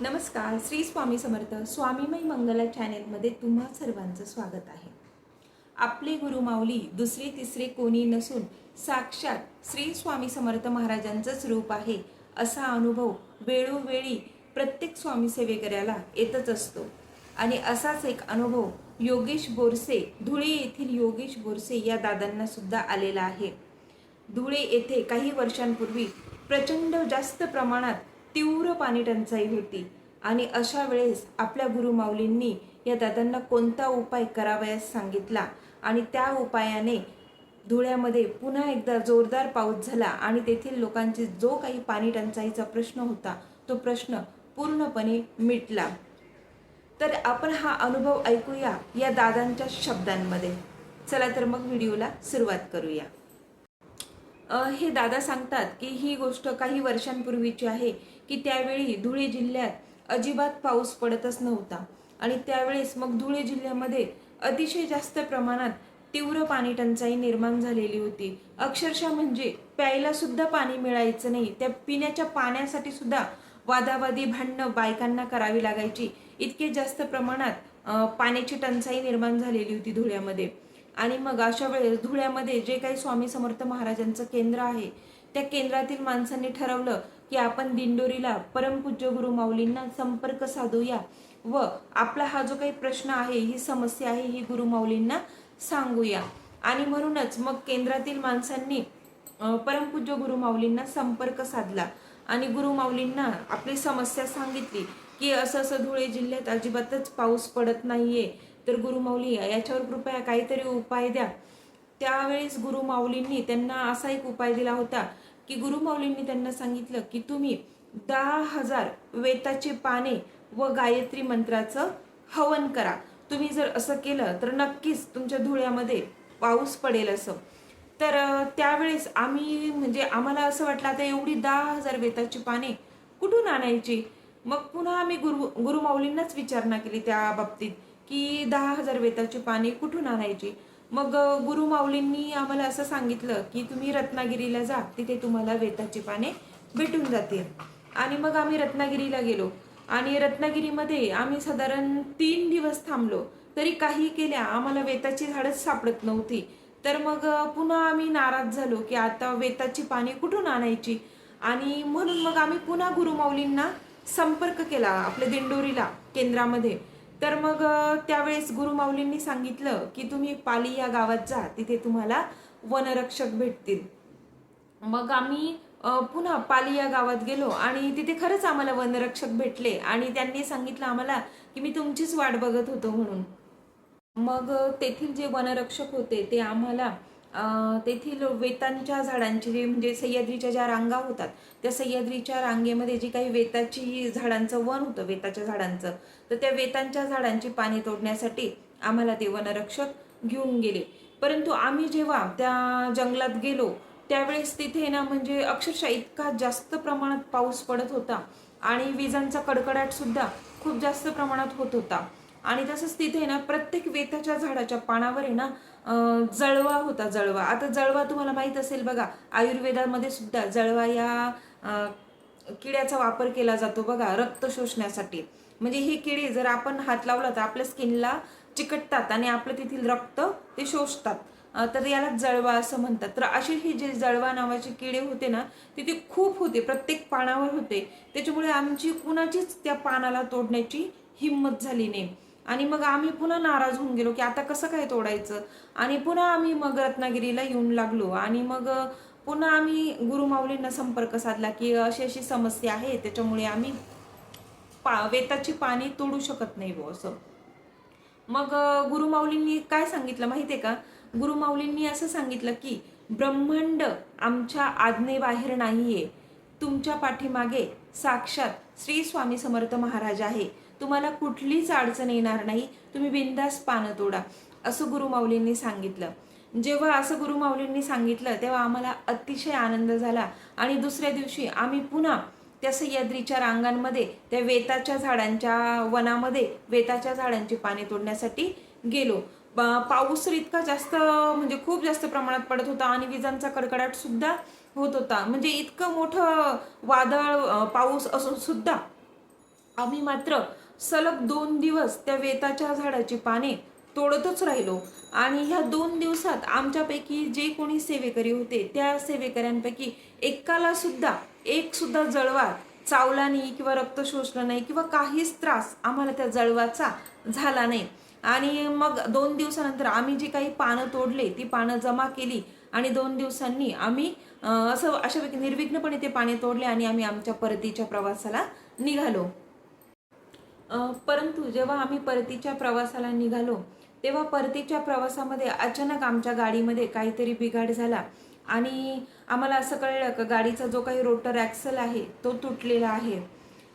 नमस्कार श्री स्वामी समर्थ स्वामीमय मंगला चॅनेलमध्ये तुम्हा सर्वांचं स्वागत आहे. आपले गुरुमाऊली दुसरे तिसरे कोणी नसून साक्षात श्री स्वामी समर्थ महाराजांचंच रूप आहे असा अनुभव वेळोवेळी प्रत्येक स्वामी सेवेकऱ्याला येतच असतो. आणि असाच एक अनुभव योगेश बोरसे धुळे येथील योगेश बोरसे या दादांना सुद्धा आलेला आहे. धुळे येथे काही वर्षांपूर्वी प्रचंड जास्त प्रमाणात तीव्र पाणी टंचाई होती. आणि अशा वेळेस आपल्या गुरुमाऊलींनी या दादांना कोणता उपाय करावयास सांगितला? आणि त्या उपायाने धुळ्यामध्ये पुन्हा एकदा जोरदार पाऊस झाला आणि तेथील लोकांचे जो काही पाणी टंचाईचा प्रश्न होता तो प्रश्न पूर्णपणे मिटला. तर आपण हा अनुभव ऐकूया या दादांच्या शब्दांमध्ये. चला तर मग व्हिडिओला सुरुवात करूया. हे दादा सांगतात की ही गोष्ट काही वर्षांपूर्वीची आहे की त्यावेळी धुळे जिल्ह्यात अजिबात पाऊस पडतच नव्हता. आणि त्यावेळेस मग धुळे जिल्ह्यामध्ये अतिशय जास्त प्रमाणात तीव्र पाणी टंचाई निर्माण झालेली होती. अक्षरशः म्हणजे प्यायला सुद्धा पाणी मिळायचं नाही. त्या पिण्याच्या पाण्यासाठी सुद्धा वादावादी भांडणं बायकांना करावी लागायची. इतके जास्त प्रमाणात पाण्याची टंचाई निर्माण झालेली होती धुळ्यामध्ये. आणि मग अशा वेळेस धुळ्यामध्ये जे काही स्वामी समर्थ महाराजांचं केंद्र आहे त्या केंद्रातील माणसांनी ठरवलं की आपण दिंडोरीला परमपूज्य गुरु माऊलींना संपर्क साधूया व आपला हा जो काही प्रश्न आहे ही समस्या आहे ही गुरु माऊलींना सांगूया. आणि म्हणूनच मग केंद्रातील माणसांनी परमपूज्य गुरु माऊलींना संपर्क साधला आणि गुरु माऊलींना आपली समस्या सांगितली की असं असं धुळे जिल्ह्यात अजिबातच पाऊस पडत नाहीये. तर गुरुमाऊली याच्यावर कृपया काहीतरी उपाय द्या. त्यावेळेस गुरुमाऊलींनी त्यांना असा एक उपाय दिला होता की गुरुमाऊलींनी त्यांना सांगितलं की तुम्ही दहा हजार वेताची पाने व गायत्री मंत्राचं हवन करा. तुम्ही जर असं केलं तर नक्कीच तुमच्या धुळ्यामध्ये पाऊस पडेल असं. तर त्यावेळेस आम्ही म्हणजे आम्हाला असं वाटलं आता एवढी दहा हजार वेताची पाने कुठून आणायची? मग पुन्हा आम्ही गुरु गुरुमाऊलींनाच विचारणा केली त्या बाबतीत. की दहा हजार वेताची पाने कुठून आणायची? मग गुरुमाऊलींनी गुरु माऊलींनी आम्हाला असं सांगितलं की तुम्ही रत्नागिरीला जा तिथे तुम्हाला वेताची पाने भेटून जातील. आणि मग आम्ही रत्नागिरीला गेलो. आणि रत्नागिरीमध्ये आम्ही साधारण तीन दिवस थांबलो. तरी काही केल्या आम्हाला वेताची झाडच सापडत नव्हती. तर मग पुन्हा आम्ही नाराज झालो की आता वेताची पाने कुठून आणायची? आणि म्हणून मग आम्ही पुन्हा गुरुमाऊलींना संपर्क केला आपल्या दिंडोरीला केंद्रामध्ये. तर मग त्यावेळेस गुरुमाऊलींनी सांगितलं की तुम्ही पाली या गावात जा तिथे तुम्हाला वनरक्षक भेटतील. मग आम्ही पुन्हा पाली या गावात गेलो आणि तिथे खरंच आम्हाला वनरक्षक भेटले आणि त्यांनी सांगितलं आम्हाला की मी तुमचीच वाट बघत होतो म्हणून. मग तेथील जे वनरक्षक होते ते आम्हाला तेथील वेतांच्या झाडांची जे म्हणजे सह्याद्रीच्या ज्या रांगा होतात त्या सह्याद्रीच्या रांगेमध्ये जी काही वेताची झाडांचं वन होतं वेताच्या झाडांचं तर त्या वेतांच्या झाडांची पाने तोडण्यासाठी आम्हाला ते वनरक्षक घेऊन गेले. परंतु आम्ही जेव्हा त्या जंगलात गेलो त्यावेळेस तिथे ना म्हणजे अक्षरशः इतका जास्त प्रमाणात पाऊस पडत होता आणि विजांचा कडकडाटसुद्धा खूप जास्त प्रमाणात होत होता. आणि तसंच तिथे ना प्रत्येक वेताच्या झाडाच्या पानावर आहे ना जळवा होता जळवा. आता जळवा तुम्हाला माहीत असेल बघा आयुर्वेदामध्ये सुद्धा जळवा या किड्याचा वापर केला जातो बघा रक्त शोषण्यासाठी. म्हणजे हे किडे जर आपण हात लावला तर आपल्या स्किनला चिकटतात आणि आपलं तेथील रक्त ते शोषतात. तर याला जळवा असं म्हणतात. तर असे हे जे जळवा नावाचे किडे होते ना तिथे खूप होते प्रत्येक पानावर होते. त्याच्यामुळे आमची कुणाचीच त्या पानाला तोडण्याची हिंमत झाली नाही. आणि मग आम्ही पुन्हा नाराज होऊन गेलो की आता कसं काय तोडायचं? आणि पुन्हा आम्ही मग रत्नागिरीला येऊन लागलो. आणि मग पुन्हा आम्ही गुरुमाऊलींना संपर्क साधला की अशी अशी समस्या आहे त्याच्यामुळे आम्ही पा वेताची पाणी तोडू शकत नाही बो असं. मग गुरुमाऊलींनी काय सांगितलं माहिती आहे का गुरुमाऊलींनी असं सांगितलं की ब्रह्मांड आमच्या आज्ञेबाहेर नाही आहे तुमच्या पाठीमागे साक्षात श्री स्वामी समर्थ महाराज आहे. तुम्हाला कुठलीच अडचण येणार नाही. तुम्ही बिंदास पानं तोडा असं गुरुमाऊलींनी सांगितलं. जेव्हा असं गुरुमाऊलींनी सांगितलं तेव्हा आम्हाला अतिशय आनंद झाला आणि दुसऱ्या दिवशी आम्ही पुन्हा त्या सह्याद्रीच्या रांगांमध्ये त्या वेताच्या झाडांच्या वनामध्ये वेताच्या झाडांची पाने तोडण्यासाठी गेलो. पाऊस इतका जास्त म्हणजे खूप जास्त प्रमाणात पडत होता आणि विजांचा कडकडाट सुद्धा होत होता. म्हणजे इतकं मोठं वादळ पाऊस असून सुद्धा आम्ही मात्र सलग दोन दिवस त्या वेताच्या झाडाची पाने तोडतच राहिलो. आणि ह्या दोन दिवसात आमच्यापैकी जे कोणी सेवेकरी होते त्या सेवेकऱ्यांपैकी एकाला सुद्धा एक सुद्धा जळवा चावला नाही किंवा रक्त शोषलं नाही किंवा काहीच त्रास आम्हाला त्या जळवाचा झाला नाही. आणि मग दोन दिवसानंतर आम्ही जी काही पानं तोडले ती पानं जमा केली आणि दोन दिवसांनी आम्ही असं अशा निर्विघ्नपणे ते पाणी तोडले आणि आम्ही आमच्या परतीच्या प्रवासाला निघालो. परंतु जेव्हा आम्ही परतीच्या प्रवासाला निघालो तेव्हा परतीच्या प्रवासामध्ये अचानक आमच्या गाडीमध्ये काहीतरी बिघाड झाला आणि आम्हाला असं कळलं का गाडीचा जो काही रोटर ॲक्सल आहे तो तुटलेला आहे.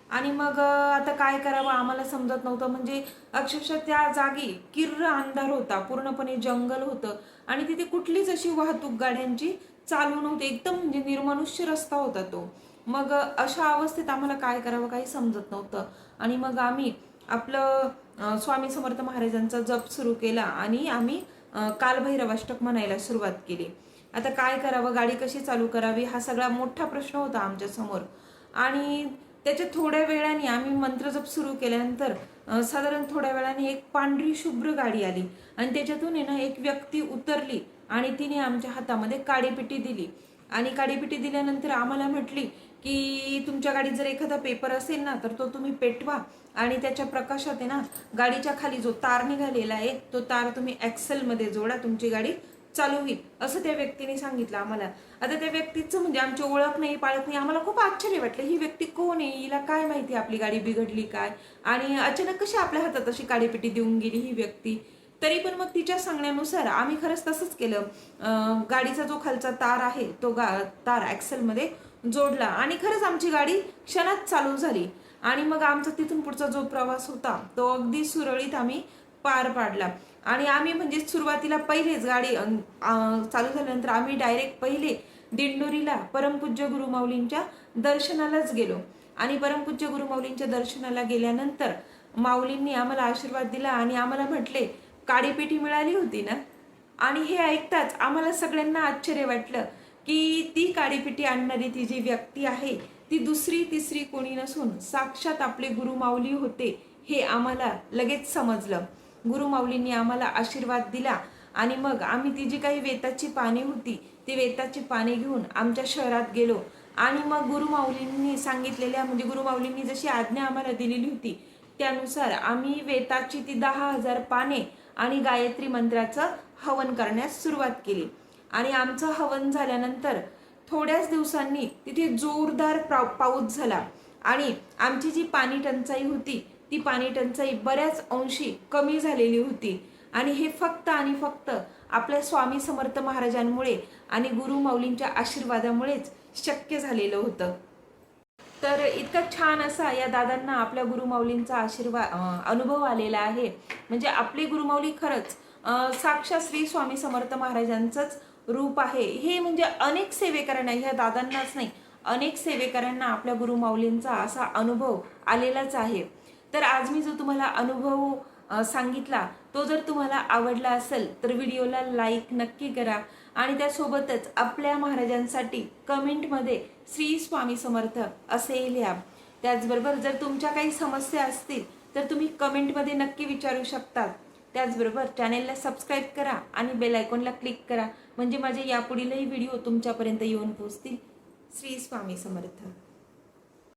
आणि मग आता काय करावं आम्हाला समजत नव्हतं. म्हणजे अक्षरशः त्या जागी किर्र अंधार होता पूर्णपणे जंगल होतं आणि तिथे कुठलीच अशी वाहतूक गाड्यांची चालू नव्हते. एकदम म्हणजे निर्मनुष्य रस्ता होता तो. मग अशा अवस्थेत आम्हाला काय करावं काही समजत नव्हतं. आणि मग आम्ही आपलं स्वामी समर्थ महाराजांचा जप सुरू केला आणि आम्ही कालभैरवाष्टक म्हणायला सुरुवात केली. आता काय करावं गाडी कशी चालू करावी हा सगळा मोठा प्रश्न होता आमच्यासमोर आणि त्याच्या थोड्या वेळाने आम्ही मंत्रजप सुरू केल्यानंतर साधारण थोड्या वेळाने एक पांढरी शुभ्र गाडी आली. आणि त्याच्यातून आहे ना एक व्यक्ती उतरली. आणि तिने आमच्या हातामध्ये काडीपिटी दिली. आणि काडीपिटी दिल्यानंतर आम्हाला म्हटली की तुमच्या गाडीत जर एखादा पेपर असेल ना तर तो तुम्ही पेटवा आणि त्याच्या प्रकाशात आहे ना गाडीच्या खाली जो तार निघालेला आहे तो तार तुम्ही ॲक्सेलमध्ये जोडा तुमची गाडी चालू होईल. असं त्या व्यक्तीने सांगितलं आम्हाला. आता त्या व्यक्तीचं म्हणजे आमची ओळख नाही पाळत नाही आम्हाला खूप आश्चर्य वाटलं ही व्यक्ती कोण आहे? हिला काय माहिती आपली गाडी बिघडली काय? आणि अचानक कशी आपल्या हातात अशी काडीपिटी देऊन गेली ही व्यक्ती? तरी पण मग तिच्या सांगण्यानुसार आम्ही खरंच तसंच केलं. गाडीचा जो खालचा तार आहे तो गा तार ॲक्सेलमध्ये जोडला आणि खरंच आमची गाडी क्षणात चालू झाली. आणि मग आमचा तिथून पुढचा जो प्रवास होता तो अगदी सुरळीत आम्ही पार पाडला. आणि आम्ही म्हणजे सुरुवातीला पहिलेच गाडी चालू झाल्यानंतर आम्ही डायरेक्ट पहिले दिंडोरीला परमपूज्य गुरुमाऊलींच्या दर्शनालाच गेलो. आणि परमपूज्य गुरुमाऊलींच्या दर्शनाला गेल्यानंतर माऊलींनी आम्हाला आशीर्वाद दिला आणि आम्हाला म्हटले काडीपेटी मिळाली होती ना? आणि हे ऐकताच आम्हाला सगळ्यांना आश्चर्य वाटलं की ती काडीपिटी आणणारी ती जी व्यक्ती आहे ती दुसरी तिसरी कोणी नसून साक्षात आपले गुरुमाऊली होते हे आम्हाला लगेच समजलं. गुरुमाऊलींनी आम्हाला आशीर्वाद दिला आणि मग आम्ही ती जी काही वेताची पाने होती ती वेताची पाने घेऊन आमच्या शहरात गेलो. आणि मग गुरुमाऊलींनी सांगितलेल्या म्हणजे गुरुमाऊलींनी जशी आज्ञा आम्हाला दिलेली होती त्यानुसार आम्ही वेताची ती दहा हजार पाने आणि गायत्री मंत्राचं हवन करण्यास सुरुवात केली. आणि आमचं हवन झाल्यानंतर थोड्याच दिवसांनी तिथे जोरदार पाव- पाऊस झाला. आणि आमची जी पाणी टंचाई होती ती पाणी टंचाई बऱ्याच अंशी कमी झालेली होती. आणि हे फक्त आणि फक्त आपल्या स्वामी समर्थ महाराजांमुळे आणि गुरु माऊलींच्या आशीर्वादामुळेच शक्य झालेलं होतं. तर इतका छान असा या दादांना आपल्या गुरुमाऊलींचा आशीर्वाद अनुभव आलेला आहे. म्हणजे आपली गुरुमाऊली खरंच साक्षात श्री स्वामी समर्थ महाराजांचंच रूप आहे. हे म्हणजे अनेक सेवेकरांना ह्या दादांनाच नाही अनेक सेवेकरांना आपल्या गुरुमाऊलींचा असा अनुभव आलेलाच आहे. तर आज मी जो तुम्हाला अनुभव सांगितला तो जर तुम्हाला आवडला असेल तर व्हिडिओला लाईक नक्की करा. आणि त्यासोबतच आपल्या महाराजांसाठी कमेंटमध्ये श्री स्वामी समर्थ असे लिहा. त्याचबरोबर जर तुमच्या काही समस्या असतील तर तुम्ही कमेंटमध्ये नक्की विचारू शकतात. त्याचबरोबर चॅनेलला सबस्क्राईब करा आणि बेल आयकॉनला क्लिक करा. म्हणजे माझे यापुढीलही व्हिडिओ तुमच्यापर्यंत येऊन पोहोचतील. श्री स्वामी समर्थ.